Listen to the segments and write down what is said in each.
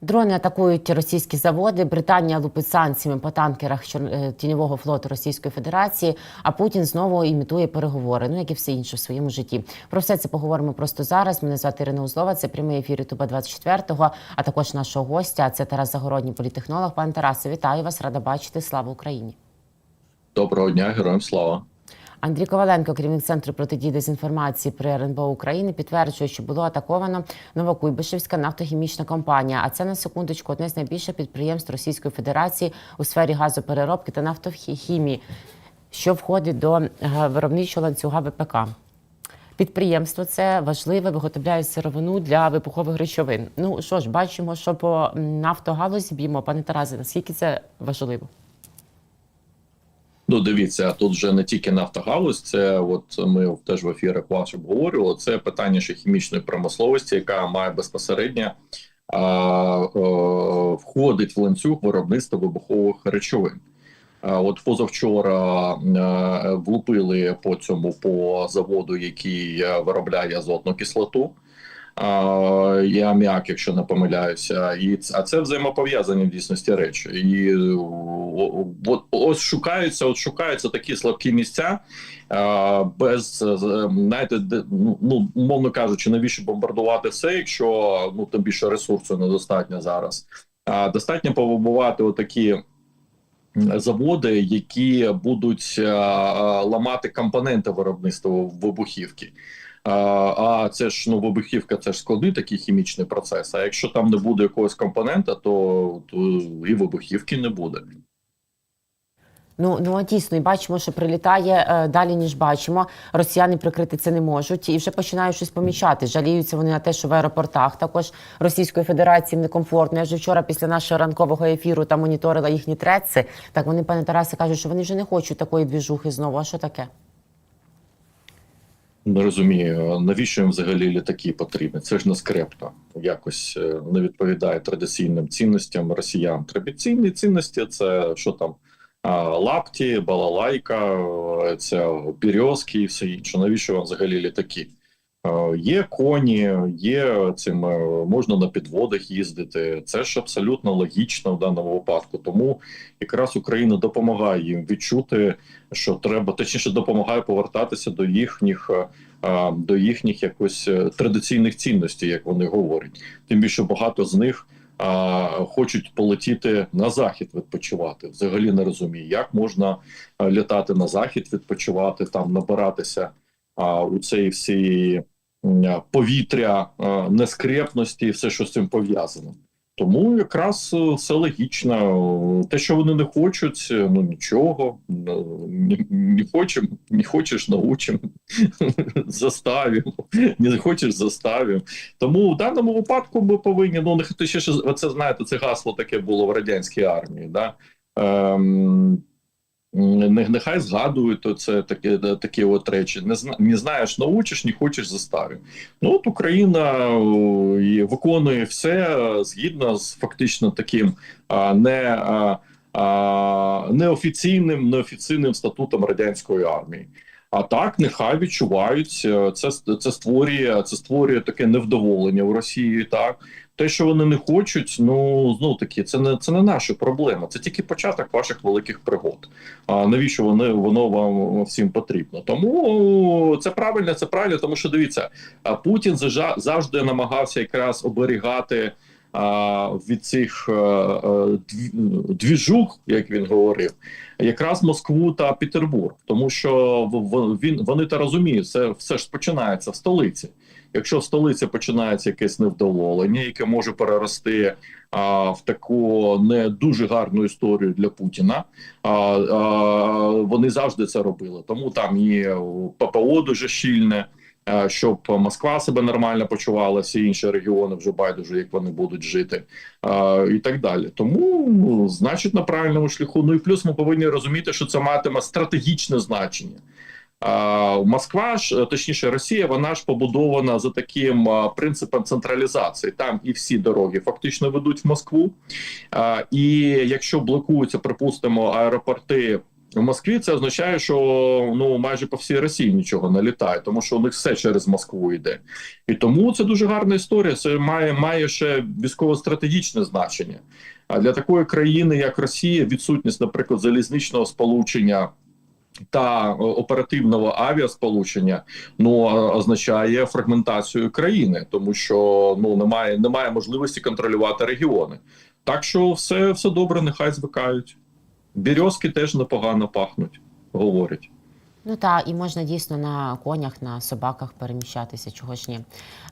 Дрони атакують російські заводи. Британія лупить санкціями по танкерах е, тіньового флоту Російської Федерації. А Путін знову імітує переговори. Ну як і все інше в своєму житті. Про все це поговоримо просто зараз. Мене звати Ірина Узлова. Це прямий ефір Ютуба 24-го, А також нашого гостя. Це Тарас Загородній, політехнолог. Пане Тарасе, вітаю вас. Рада бачити. Слава Україні. Доброго дня, героям слава. Андрій Коваленко, керівник центру протидії дезінформації при РНБО України, підтверджує, що було атаковано Новокуйбишевська нафтохімічна компанія. А це на секундочку одне з найбільших підприємств Російської Федерації у сфері газопереробки та нафтохімії, що входить до е, виробничого ланцюга ВПК. Підприємство це важливе, виготовляє сировину для вибухових речовин. Ну що ж, бачимо, що по нафтогалузі б'ємо. Пане Тарасе, наскільки це важливо? Ну, дивіться, тут вже не тільки нафтогалузь, це от ми теж в ефірах ваш обговорювали. Це питання ще хімічної промисловості, яка має безпосередньо а, а, входить в ланцюг виробництва вибухових речовин. А, От позавчора а, влупили по цьому по заводу, який е, виробляє азотну кислоту. І аміак, якщо не помиляюся, і а це взаємопов'язані в дійсності речі. І ось шукаються, от шукаються такі слабкі місця без е, знаєте, ну, ну умовно кажучи, навіщо бомбардувати все, якщо ну тим більше ресурсу недостатньо зараз. А достатньо повибувати отакі. Заводи, які будуть а, ламати компоненти виробництва вибухівки. А, це ж ну вибухівка, це ж складний такий хімічний процес. А якщо там не буде якогось компонента, то, то і вибухівки не буде. Ну ну а дійсно, і бачимо, що прилітає е, далі, ніж бачимо. Росіяни прикрити це не можуть і вже починають щось помічати. Жаліються вони на те, що в аеропортах також Російської Федерації некомфортно. Я вже вчора після нашого ранкового ефіру там моніторила їхні треци. Так вони, пане Тарасе, кажуть, що вони вже не хочуть такої двіжухи знову. А що таке? Не розумію, навіщо їм взагалі літаки потрібні? Це ж не скрепно. Якось е, не відповідає традиційним цінностям росіян. Традиційні цінності це що там лапті, балалайка, це бірьозки і все інше. Навіщо вам взагалі літаки? Е, Є коні, є цим е, можна на підводах їздити. Це ж абсолютно логічно в даному випадку. Тому якраз Україна допомагає їм відчути, що треба, точніше допомагає повертатися до їхніх е, до їхніх якось традиційних цінностей, як вони говорять. Тим більше багато з них хочуть полетіти на захід відпочивати. Взагалі не розумію, як можна літати на захід, відпочивати там, набиратися а, у цей всі м, повітря е, нескрепності і все, що з цим пов'язано. Тому якраз е, все логічно. Те, що вони не хочуть, е, ну нічого. Не, хочемо, не хочеш, научимо, заставимо, не хочеш, заставимо. Тому в даному випадку ми повинні. Ну, не ще це знаєте, це гасло таке було в радянській армії. Да? Ем, Нехай згадують це таке такі от речі. Не зна не знаєш, научиш, не хочеш заставив. Ну от Україна виконує все е, згідно з фактично таким не неофіційним, неофіційним статутом радянської армії. А так нехай відчувають е, це. Це створює це створює таке невдоволення в Росії. Так те, що вони не хочуть, ну знов таки, це не це не наша проблема. Це тільки початок ваших великих пригод. А навіщо вони воно вам всім потрібно? Тому це правильно, це правильно, тому що дивіться, Путін завжди намагався якраз оберігати. Від цих е, е, дві- двіжух, як він говорив, якраз Москву та Петербург, тому що він вони та розуміють, це все ж починається в столиці. Якщо в столиці починається якесь невдоволення, яке може перерости а, в таку не дуже гарну історію для Путіна, а, а, вони завжди це робили. Тому там і ППО дуже щільне. Щоб Москва себе нормально почувала, всі інші регіони вже байдуже, як вони будуть жити, і так далі. Тому ну, значить на правильному шляху. Ну і плюс ми повинні розуміти, що це матиме стратегічне значення. Москва ж, е, точніше, Росія, вона ж побудована за таким принципом централізації. Там і всі дороги фактично ведуть в Москву. І якщо блокуються, припустимо, аеропорти в Москві це означає, що ну майже по всій Росії нічого не літає, тому що у них все через Москву йде. І тому це дуже гарна історія. Це має, має ще військово-стратегічне значення. А для такої країни, як Росія, відсутність, наприклад, залізничного сполучення. Та е, оперативного авіасполучення ну означає фрагментацію країни, тому що ну немає, немає можливості контролювати регіони. Так що все, все добре, нехай звикають. Бірьозки теж непогано пахнуть, говорять. Ну та і можна дійсно на конях, на собаках переміщатися. Чого ж ні?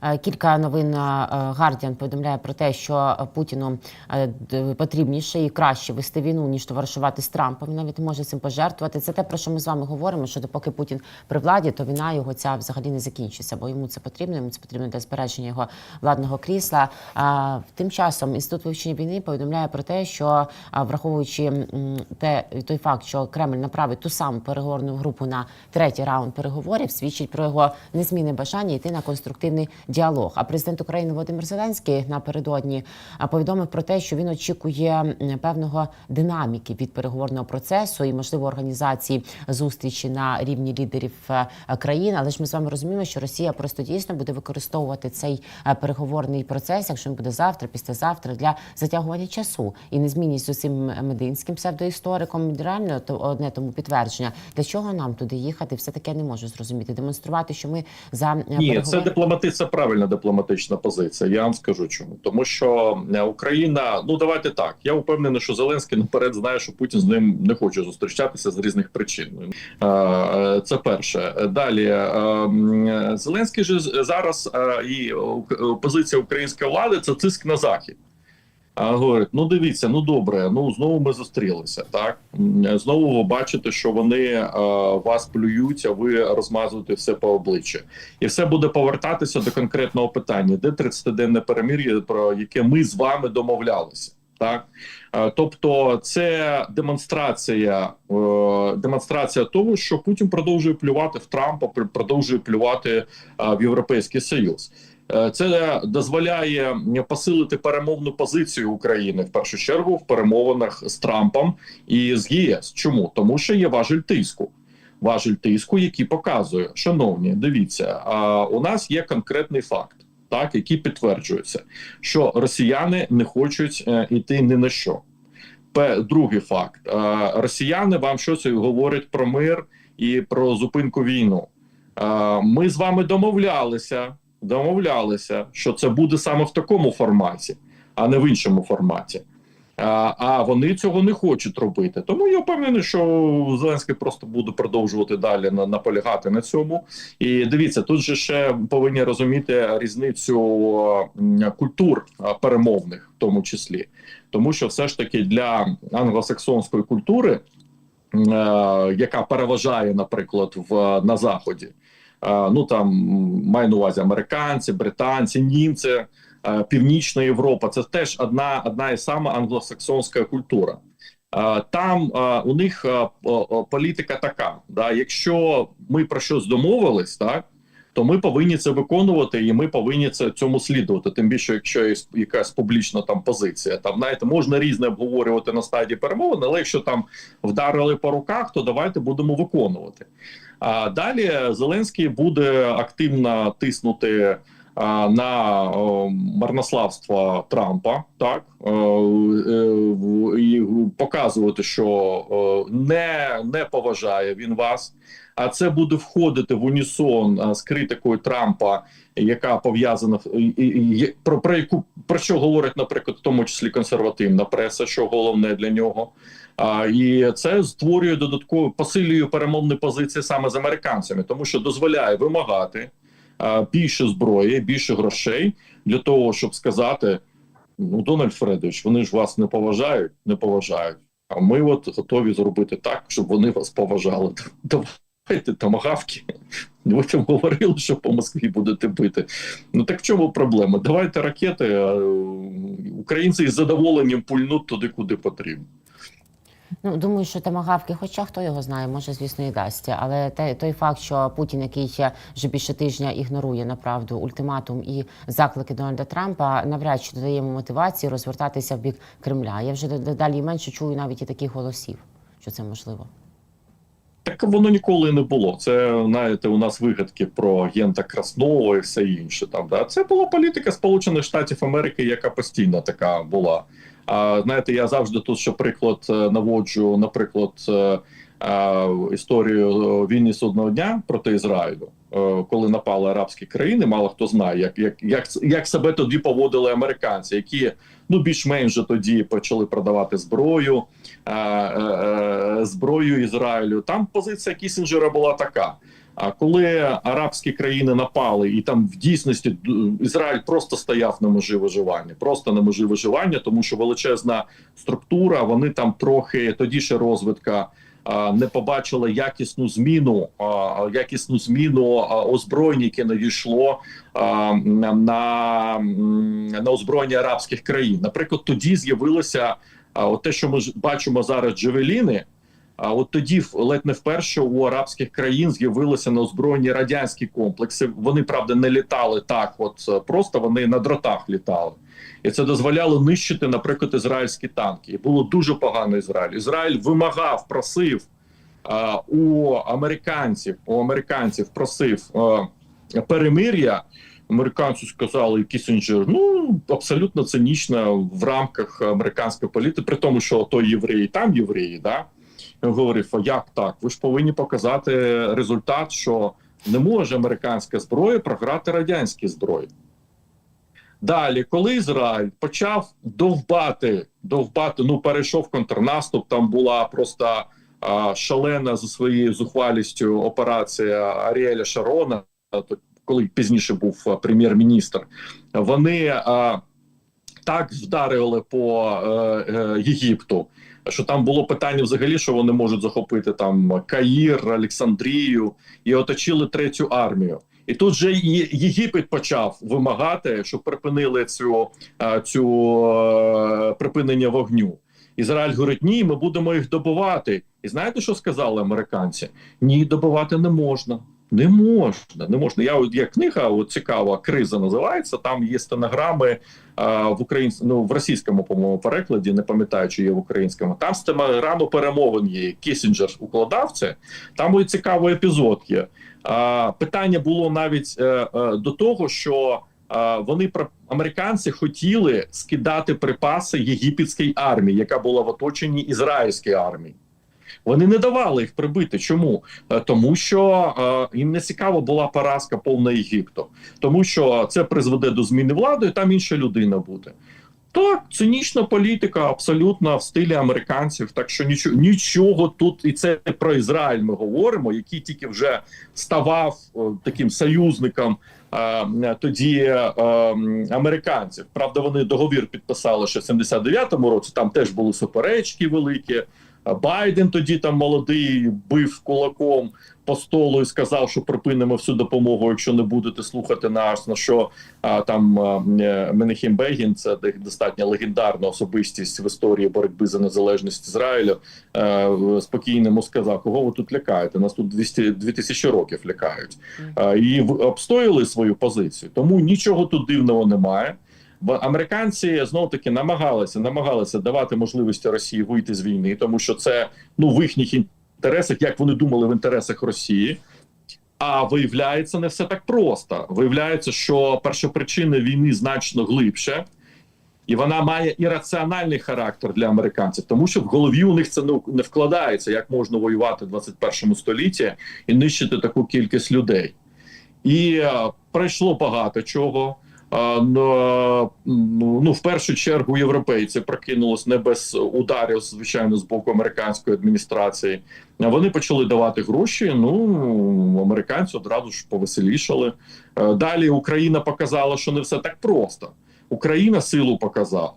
Е, Кілька новин Гардіан повідомляє про те, що Путіну е, потрібніше і краще вести війну ніж товаришувати з Трампом. Він навіть може цим пожертвувати. Це те, про що ми з вами говоримо. Що допоки Путін при владі, то війна його ця взагалі не закінчиться, бо йому це потрібно. Йому це потрібно для збереження його владного крісла. А тим часом інститут вивчення війни повідомляє про те, що враховуючи те той факт, що Кремль направить ту саму переговорну групу на третій раунд переговорів, свідчить про його незмінне бажання йти на конструктивний діалог. А президент України Володимир Зеленський напередодні повідомив про те, що він очікує певного динаміки від переговорного процесу і можливо організації зустрічі на рівні лідерів е, країн. Але ж ми з вами розуміємо, що Росія просто дійсно буде використовувати цей е, переговорний процес, якщо він буде завтра, післязавтра, для затягування часу і незмінність цим мединським псевдоісториком. Реально то одне тому підтвердження. Для чого нам туди їхати? Все таке не можу зрозуміти. Демонструвати, що ми за е, Ні, це дипломати, це правильна дипломатична позиція. Я вам скажу чому. Тому що е, Україна, ну давайте так. Я впевнений, що Зеленський наперед знає, що Путін з ним не хоче зустрічатися з різних причин. Е, Це перше. Далі Зеленський же зараз і позиція української влади це тиск на захід. А говорить: ну дивіться, ну добре, ну знову ми зустрілися. Так знову ви бачите, що вони е, вас плюють, а ви розмазуєте все по обличчю, і все буде повертатися до конкретного питання, де 30-денне перемир'я, про яке ми з вами домовлялися. Так, Е, тобто, це демонстрація, е, демонстрація того, що Путін продовжує плювати в Трампа, пр- продовжує плювати е, в Європейський Союз. Е, Це дозволяє посилити перемовну позицію України в першу чергу в перемовинах з Трампом і з ЄС. Чому тому, що є важель тиску, важель тиску, який показує, шановні, дивіться, у нас є конкретний факт, так який підтверджується, що росіяни не хочуть е, йти ні на що. Другий факт: е, росіяни вам щось говорять про мир і про зупинку війну. Ми з вами домовлялися, домовлялися, що це буде саме в такому форматі, а не в іншому форматі. А, а вони цього не хочуть робити. Тому я впевнений, що Зеленський просто буде продовжувати далі на, наполягати на цьому. І дивіться, тут же ще повинні розуміти різницю культур перемовних, в тому числі, тому що все ж таки для англосаксонської культури, е, яка переважає, наприклад, в на заході. Ну там маю на увазі американці, британці, німці, Північна Європа. Це теж одна одна і сама англосаксонська культура. Там у них політика така: да, якщо ми про щось домовились, так то ми повинні це виконувати, і ми повинні це цьому слідувати. Тим більше, якщо є якась публічна там позиція, там знаєте, можна різне обговорювати на стадії перемовин, але якщо там вдарили по руках, то давайте будемо виконувати. А далі Зеленський буде активно тиснути на марнославство Трампа, так е, і показувати, що не, не поважає він вас. А це буде входити в унісон з критикою Трампа, яка пов'язана про, про яку про що говорить, наприклад, в тому числі консервативна преса, що головне для нього. А, і це створює додатково посилює перемовні позиції саме з американцями, тому що дозволяє вимагати а, більше зброї, більше грошей для того, щоб сказати: ну, Дональд Фредович, вони ж вас не поважають, не поважають. А ми от готові зробити так, щоб вони вас поважали. Давайте тамагавки. Ви там говорили, що по Москві будете бити. Ну так в чому проблема? Давайте ракети. а, Українці із задоволенням пульнуть туди, куди потрібно. Ну думаю, що тамагавки, хоча хто його знає, може, звісно, і дасть. Але те, той факт, що Путін, який вже більше тижня ігнорує направду ультиматум і заклики Дональда Трампа, навряд чи додає йому мотивації розвертатися в бік Кремля. Я вже далі менше чую навіть і таких голосів, що це можливо. Так воно ніколи не було. Це знаєте, у нас вигадки про агента Краснова і все інше. Там да це була політика Сполучених Штатів Америки, яка постійно така була. А знаєте, я завжди тут ще приклад е, наводжу, наприклад, е, е, історію війни судного дня проти Ізраїлю, коли напали арабські країни. Мало хто знає, як, як, як, як себе тоді поводили американці, які ну більш-менш тоді почали продавати зброю, е, е, е, зброю Ізраїлю. Там позиція Кісінджера була така. А коли арабські країни напали, і там в дійсності Ізраїль просто стояв на межі виживання, просто на межі виживання, тому що величезна структура, вони там трохи тоді ще розвитка. Не побачили якісну зміну, якісну зміну а, озброєння, яке надійшло на, на озброєння арабських країн. Наприклад, тоді з'явилося от те, що ми бачимо зараз джевеліни. А от тоді ледь не вперше у арабських країн з'явилися на озброєнні радянські комплекси. Вони правда не літали так, от е, просто вони на дротах літали, і це дозволяло нищити, наприклад, ізраїльські танки. І було дуже погано Ізраїль. Ізраїль вимагав, просив а, у американців, у американців просив а, перемир'я. Американці сказали Кісінджер, ну абсолютно цинічно в рамках американської політики, при тому, що той євреї, там євреї, да говорив: а як так? Ви ж повинні показати результат, що не може американська зброя програти радянській зброї. Далі, коли Ізраїль почав довбати, довбати, ну перейшов контрнаступ, там була просто а, шалена за своєю зухвалістю операція Аріеля Шарона, коли пізніше був прем'єр-міністр. Вони а, так вдарили по е, е, Єгипту, що там було питання взагалі, що вони можуть захопити там Каїр, Олександрію і оточили третю армію. І тут же Єгипет почав вимагати, щоб припинили цю, е, цю е, припинення вогню. Ізраїль говорить: ні, ми будемо їх добивати. І знаєте, що сказали американці? Ні, добивати не можна. Не можна, не можна. Я от є книга, от цікава криза називається. Там є стенограми а, в українсь... ну, в російському по-моєму перекладі, не пам'ятаю, чи є в українському. Там стенограми перемовин є. Кісінджер укладав це. Там і цікавий епізод є. Питання було навіть е, е, до того, що вони американці хотіли скидати припаси єгипетській армії, яка була в оточенні ізраїльської армії. Вони не давали їх прибити. Чому? Е, Тому що е, їм не цікава була поразка повна Єгипту, тому що це призведе до зміни влади, і там інша людина буде. Так, цинічна політика абсолютно в стилі американців. Так що нічого, нічого тут, і це про Ізраїль ми говоримо, який тільки вже ставав е, таким союзником е, тоді е, американців. Правда, вони договір підписали ще в 79-му році. Там теж були суперечки великі. Байден тоді там молодий бив кулаком по столу і сказав, що припинимо всю допомогу, якщо не будете слухати нас. На що а, там а, е, Менахім Бегін, це достатньо легендарна особистість в історії боротьби за незалежність Ізраїлю. е, Спокійно йому сказав, кого ви тут лякаєте? Нас тут 200, 2000 років лякають. А, І в- обстояли свою позицію. Тому нічого тут дивного немає. Американці знов таки намагалися намагалися давати можливості Росії вийти з війни, тому що це ну в їхніх інтересах, як вони думали в інтересах Росії. А виявляється, не все так просто. Виявляється, що першопричина війни значно глибше, і вона має ірраціональний характер для американців, тому що в голові у них це не, вкладається, як можна воювати в 21 столітті і нищити таку кількість людей. І е, пройшло багато чого. Ну, ну, в першу чергу, європейці прокинулись не без ударів, звичайно, з боку американської адміністрації. Вони почали давати гроші. Ну американці одразу ж повеселішали. Е, Далі Україна показала, що не все так просто. Україна силу показала.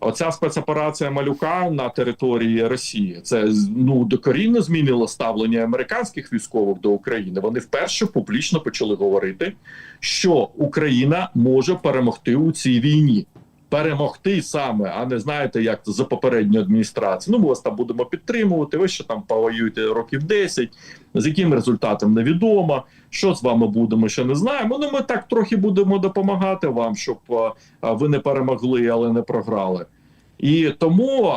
Оця спецоперація малюка на території Росії це ну докорінно змінило ставлення американських військових до України. Вони вперше публічно почали говорити, що Україна може перемогти у цій війні. Перемогти саме, а не знаєте, як за попередню адміністрацію. Ну, ми вас там будемо підтримувати. Ви ще там повоюєте років 10, з яким результатом невідомо. Що з вами буде, ми ще не знаємо. Ну ми так трохи будемо допомагати вам, щоб е, ви не перемогли, але не програли. І тому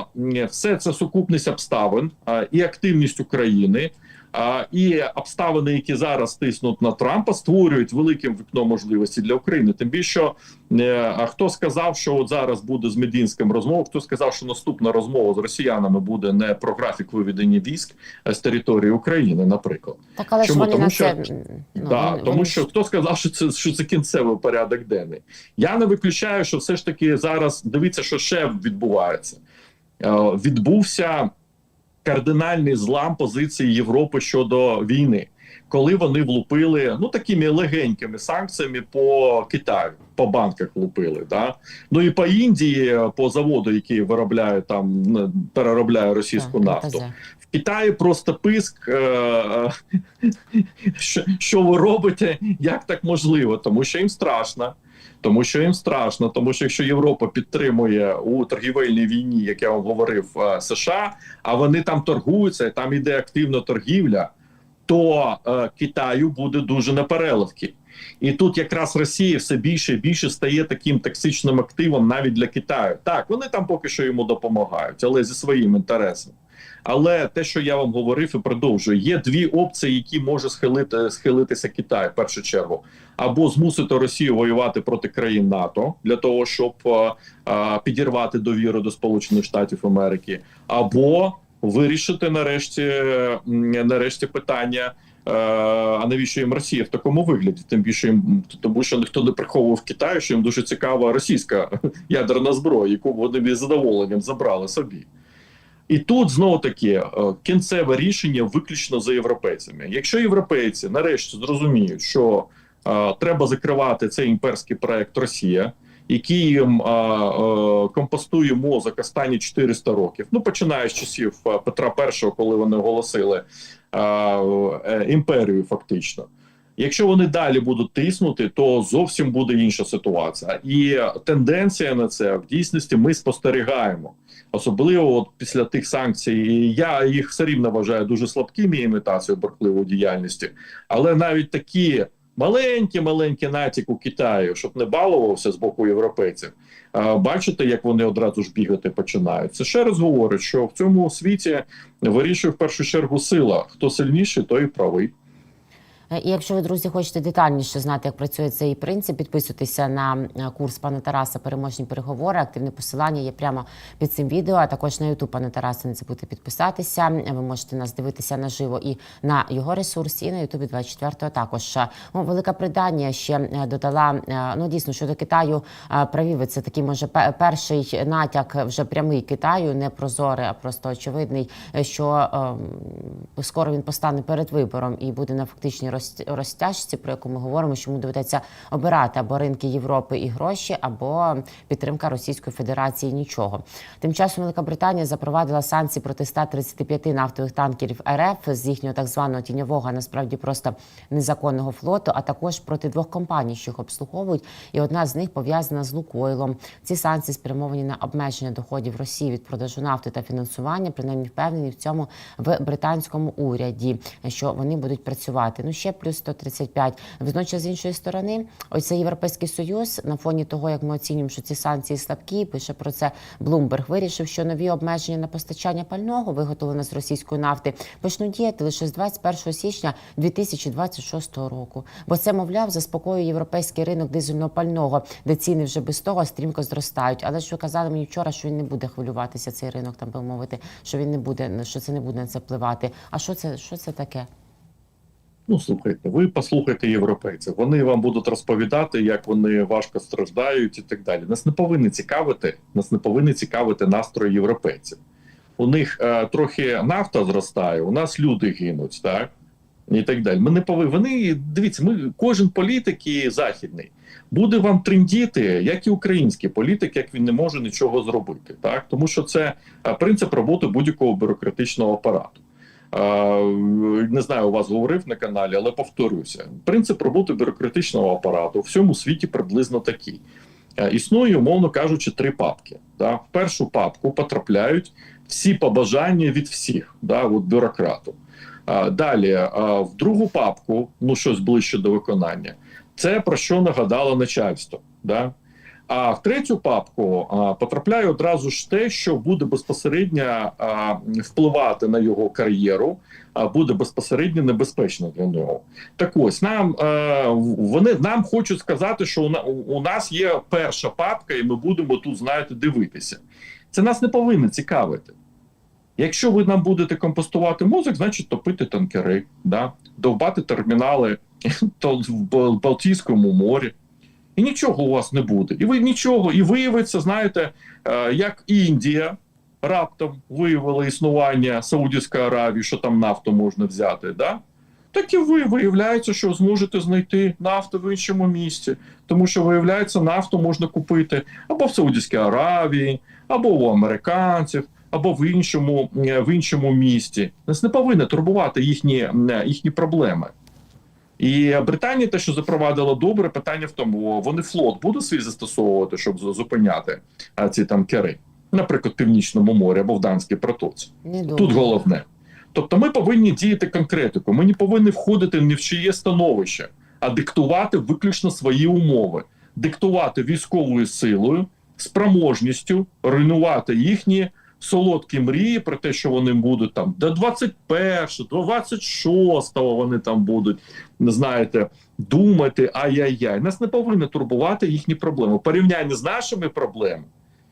все це сукупність обставин і активність України А, і обставини, які зараз тиснуть на Трампа, створюють велике вікно можливості для України. Тим більше, що, е, а хто сказав, що от зараз буде з Медінським розмова? Хто сказав, що наступна розмова з росіянами буде не про графік виведення військ з території України, наприклад. Так, але Чому? вони Тому на що- це ну, да, вони- тому вони що хто сказав, що це що це кінцевий порядок денний. Я не виключаю, що все ж таки зараз дивіться, що ще відбувається. Е, відбувся кардинальний злам позиції Європи щодо війни, коли вони влупили ну такими легенькими санкціями по Китаю, по банках влупили. Да? Ну і по Індії, по заводу, який виробляє там переробляє російську Так, нафту. НПЗ. В Китаї просто писк, е, е, що, що ви робите, як так можливо, тому що їм страшно. Тому що їм страшно, тому що якщо Європа підтримує у торгівельній війні, як я вам говорив, е, США, а вони там торгуються, і там іде активна торгівля, то е, Китаю буде дуже на переливки. І тут якраз Росія все більше і більше стає таким токсичним активом навіть для Китаю. Так, вони там поки що йому допомагають, але зі своїм інтересом. Але те, що я вам говорив і продовжую, є дві опції, які може схилити схилитися Китай в першу чергу, або змусити Росію воювати проти країн НАТО для того, щоб е, е, підірвати довіру до Сполучених Штатів Америки, або вирішити нарешті, нарешті питання. е, А навіщо їм Росія в такому вигляді? Тим більше їм тому, що ніхто не приховував Китаю, що їм дуже цікава російська ядерна зброя, яку вони із задоволенням забрали собі. І тут знову таки е, кінцеве рішення виключно за європейцями. Якщо європейці нарешті зрозуміють, що е, треба закривати цей імперський проект Росія, який їм е, е, компостує мозок останні 400 років, ну починаючи з часів Петра І, коли вони оголосили е, імперію, фактично. Якщо вони далі будуть тиснути, то зовсім буде інша ситуація, і тенденція на це в дійсності ми спостерігаємо. Особливо от після тих санкцій, я їх все рівно вважаю дуже слабкими імітацією бурхливої діяльності, але навіть такі маленькі маленькі натяк у Китаю, щоб не балувався з боку європейців. Бачите, як вони одразу ж бігати починають. Це ще раз говорить, що в цьому світі вирішує в першу чергу сила. Хто сильніший, той і правий. Е, І якщо ви, друзі, хочете детальніше знати, як працює цей принцип, підписуйтеся на е, курс пана Тараса Переможні переговори. Активне посилання є прямо під цим відео. А також на Ютуб пане Тараса не забудьте підписатися. Ви можете нас дивитися наживо і на його ресурсі, і на Ютубі 24-го також. Ну, Велика Британія ще додала ну дійсно щодо Китаю. е, Праві це такий може перший натяк вже прямий Китаю, не прозорий, а просто очевидний, що е, скоро він постане перед вибором і буде на фактичній роз- розтяжці, про яку ми говоримо, що йому доведеться обирати або ринки Європи і гроші, або підтримка Російської Федерації. Нічого. Тим часом Велика Британія запровадила санкції проти 135 нафтових танкерів РФ з їхнього так званого тіньового, а насправді просто незаконного флоту, а також проти двох компаній, що їх обслуговують. І одна з них пов'язана з Лукойлом. Ці санкції спрямовані на обмеження доходів Росії від продажу нафти та фінансування. Принаймні впевнені в цьому в британському уряді, що вони будуть працювати. Ну ще плюс 135. Водночас з іншої сторони, ось цей європейський союз на фоні того, як ми оцінюємо, що ці санкції слабкі, пише про це Блумберг. Вирішив, що нові обмеження на постачання пального, виготовлене з російської нафти, почнуть діяти лише з 21 січня 2026 року. Бо це, мовляв, заспокоює європейський ринок дизельного пального, де ціни вже без того стрімко зростають. Але ви казали мені вчора, що він не буде хвилюватися цей ринок, там би мовити, що він не буде, що це не буде на це впливати. А що це, що це таке? Ну, слухайте, ви послухайте європейців. Вони вам будуть розповідати, як вони важко страждають і так далі. Нас не повинні цікавити, нас не повинні цікавити настрої європейців. У них е, трохи нафта зростає, у нас люди гинуть, так? І так далі. Ми не повинні. Вони дивіться, ми кожен політик і західний буде вам трендіти, як і український політик, як він не може нічого зробити. Так, тому що це е, принцип роботи будь-якого бюрократичного апарату. Не знаю, у вас говорив на каналі, але повторюся: принцип роботи бюрократичного апарату в всьому світі приблизно такий. Е, Існує, умовно кажучи, три папки. Да? В першу папку потрапляють всі побажання від всіх, да, от бюрократу. Далі, в другу папку, ну щось ближче до виконання, це про що нагадало начальство. Да? А в третю папку потрапляє одразу ж те, що буде безпосередньо впливати на його кар'єру, а буде безпосередньо небезпечно для нього. Так ось нам вони нам хочуть сказати, що у нас є перша папка, і ми будемо тут, знаєте, дивитися. Це нас не повинно цікавити. Якщо ви нам будете компостувати мозок, значить топити танкери, да? довбати термінали то в Балтійському морі. І нічого у вас не буде. І ви нічого, і виявиться, знаєте, е, як Індія раптом виявила існування Саудівської Аравії, що там нафту можна взяти, да? так і ви виявляється, що зможете знайти нафту в іншому місці, тому що виявляється, нафту можна купити або в Саудівській Аравії, або у американців, або в іншому, е, в іншому місті. Нас не повинні турбувати їхні, е, їхні проблеми. І Британія те, що запровадила добре, питання в тому, вони флот буде свій застосовувати, щоб зупиняти ці там кери, наприклад, в Північному морі або в Данській протоці. Тут головне. Тобто, ми повинні діяти конкретику. Ми не повинні входити ні в чиє становище, а диктувати виключно свої умови, диктувати військовою силою, спроможністю руйнувати їхні солодкі мрії про те, що вони будуть там до 21, до 26 вони там будуть, знаєте, думати ай-яй-яй. Нас не повинні турбувати їхні проблеми. У порівнянні з нашими проблемами.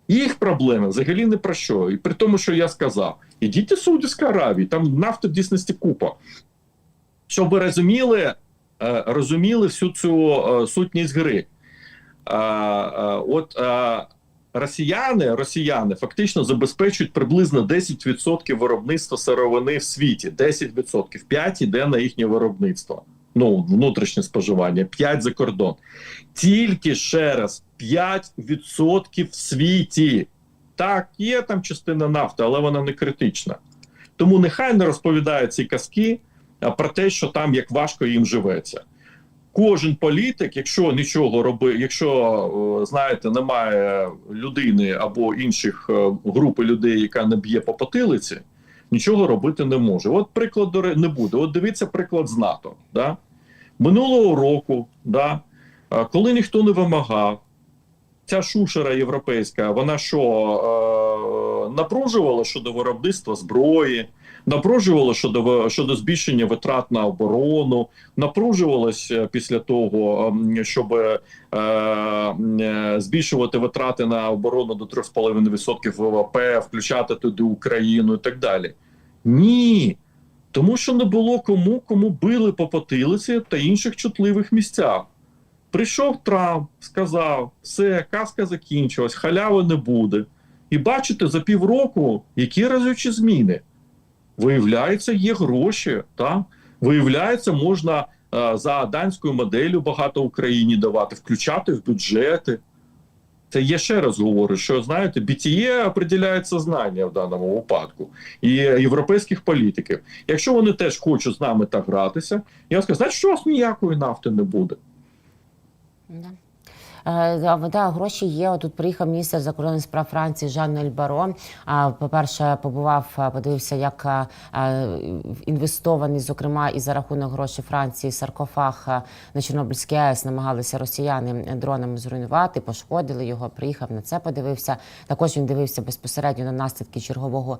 Їх проблеми взагалі не про що. І при тому, що я сказав, ідіть до Саудівської Аравії, там нафта в дійсності купа. Щоб ви розуміли, е, розуміли всю цю е, сутність гри. Е, От росіяни, росіяни фактично забезпечують приблизно 10% виробництва сировини в світі. 10%. 5 іде на їхнє виробництво. Ну, внутрішнє споживання, 5 за кордон. Тільки ще раз 5% в світі. Так, є там частина нафти, але вона не критична. Тому нехай не розповідають ці казки про те, що там як важко їм живеться. Кожен політик, якщо нічого робить, якщо знаєте, немає людини або інших е, групи людей, яка не б'є по потилиці, нічого робити не може. От приклад не буде. От дивіться приклад з НАТО. Да? Минулого року, да, коли ніхто не вимагав, ця шушера європейська, вона що е, напружувала щодо виробництва зброї, напружувала щодо щодо збільшення витрат на оборону, напружувалась е, після того, ем, щоб е, е, збільшувати витрати на оборону до 3,5% ВВП, включати туди Україну і так далі. Ні. Тому що не було кому, кому били по потилиці та інших чутливих місцях. Прийшов Трамп, сказав: все, казка закінчилась, халяви не буде. І бачите, за півроку які разючі зміни. Виявляється, є гроші. Так? Виявляється, можна е, за данською моделлю багато Україні давати, включати в бюджети. Це я ще раз говорю, що знаєте, BTE определяється знання в даному випадку і європейських політиків. Якщо вони теж хочуть з нами так гратися, я скажу, значить, що у вас ніякої нафти не буде. Да. Е, гроші є. Тут приїхав міністр закордонних справ Франції Жан Ельбаро. А, По-перше, побував, подивився, як а, інвестований, зокрема, і за рахунок грошей Франції саркофаг на Чорнобильській АЕС намагалися росіяни дронами зруйнувати, пошкодили його. Приїхав на це, подивився. Також він дивився безпосередньо на наслідки чергового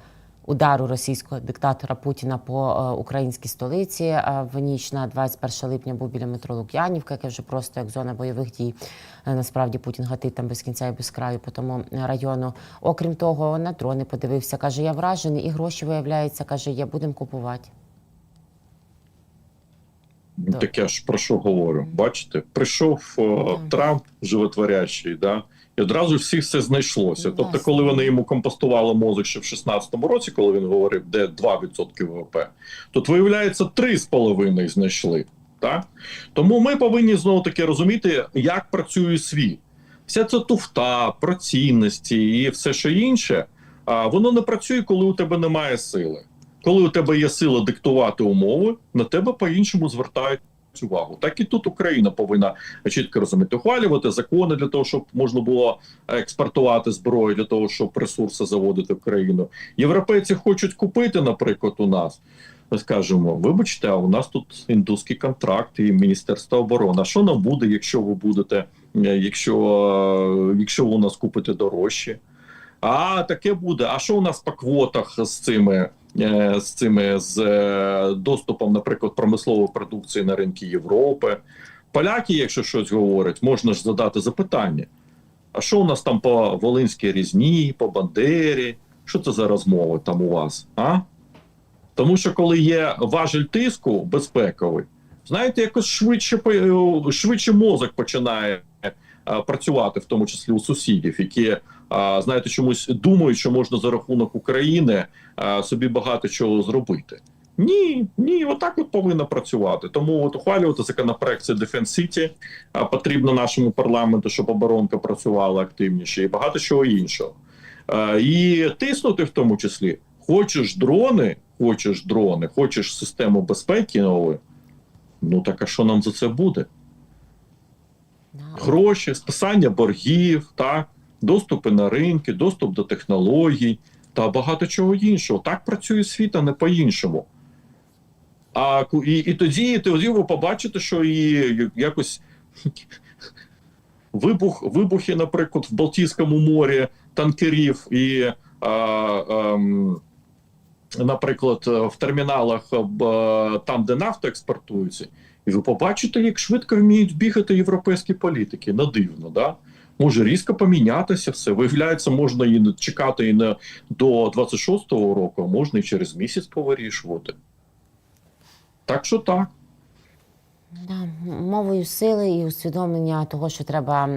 удару російського диктатора Путіна по е, українській столиці е, в ніч на 21 липня був біля метро Лук'янівка, яке вже просто як зона бойових дій. Е, Насправді Путін гатить там без кінця і без краю по тому району. Окрім того, на дрони подивився. каже, я вражений, і гроші виявляється. каже, є, будемо купувати. Так я ж про що говорю? Бачите, прийшов Трамп животворящий, да, і одразу всіх все знайшлося. Тобто, коли вони йому компостували мозок ще в 16-му році, коли він говорив, де 2% ВВП, тут виявляється 3,5 знайшли. Так? Тому ми повинні знову таки розуміти, як працює світ. Вся ця туфта, про цінності і все що інше, а, воно не працює, коли у тебе немає сили. Коли у тебе є сила диктувати умови, на тебе по-іншому звертають увагу. Так і тут Україна повинна чітко розуміти, ухвалювати закони для того, щоб можна було експортувати зброю, для того, щоб ресурси заводити в країну. Європейці хочуть купити, наприклад, у нас. скажемо: вибачте, а у нас тут індуський контракт і Міністерство оборони. А що нам буде, якщо ви будете, е, якщо, е, якщо ви у нас купите дорожче? А таке буде. А що у нас по квотах з цими? е, З цими з е, доступом, наприклад, промислової продукції на ринки Європи. Поляки, якщо щось говорять, можна ж задати запитання: а що у нас там по Волинській різні, по Бандері? Що це за розмови там у вас? А? Тому що коли є важель тиску безпековий, знаєте, якось швидше швидше мозок починає працювати, в тому числі у сусідів, які знаєте, чомусь думають, що можна за рахунок України собі багато чого зробити. Ні, ні, отак от повинно працювати. Тому от ухвалювати законопроект це Defense City потрібно нашому парламенту, щоб оборонка працювала активніше, і багато чого іншого. І тиснути в тому числі. Хочеш дрони, хочеш дрони, хочеш систему безпеки нову. Ну так а що нам за це буде? Гроші, списання боргів, так, доступи на ринки, доступ до технологій та багато чого іншого. Так працює світ, а не по-іншому. А і, і тоді, тоді ви побачите, що і якось вибух, вибухи, наприклад, в Балтійському морі танкерів і. А, ем, Наприклад, в терміналах там, де нафта експортується, і ви побачите, як швидко вміють бігати європейські політики. На дивно, да? Може різко помінятися все. Виявляється, можна і чекати і не до 26-го року, а можна і через місяць повирішувати. Так що так. Да, мовою сили і усвідомлення того, що треба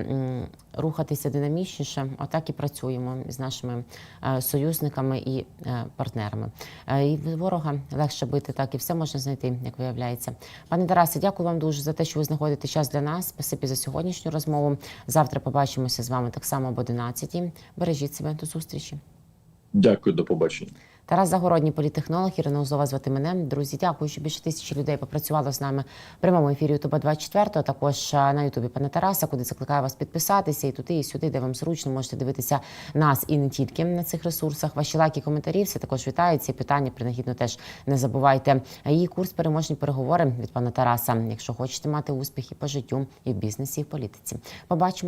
рухатися динамічніше, отак і працюємо з нашими е, союзниками і е, партнерами. Е, і ворога легше бити, так і все можна знайти, як виявляється. Пане Тарасе, дякую вам дуже за те, що ви знаходите час для нас. Спасибі за сьогоднішню розмову. Завтра побачимося з вами так само об 11. Бережіть себе до зустрічі. Дякую, до побачення. Тарас Загородній, політтехнолог, Ірина Узлова звати мене. Друзі, дякую, що більше тисячі людей попрацювало з нами в прямому ефірі Ютуба 24, а також на Ютубі пана Тараса, куди закликаю вас підписатися і туди, і сюди, де вам зручно, можете дивитися нас і не тільки на цих ресурсах. Ваші лайки, коментарі, все також вітаються. І питання принагідно теж не забувайте. Її курс переможні переговори від пана Тараса. Якщо хочете мати успіхи по життю і в бізнесі, і в політиці. Побачимо.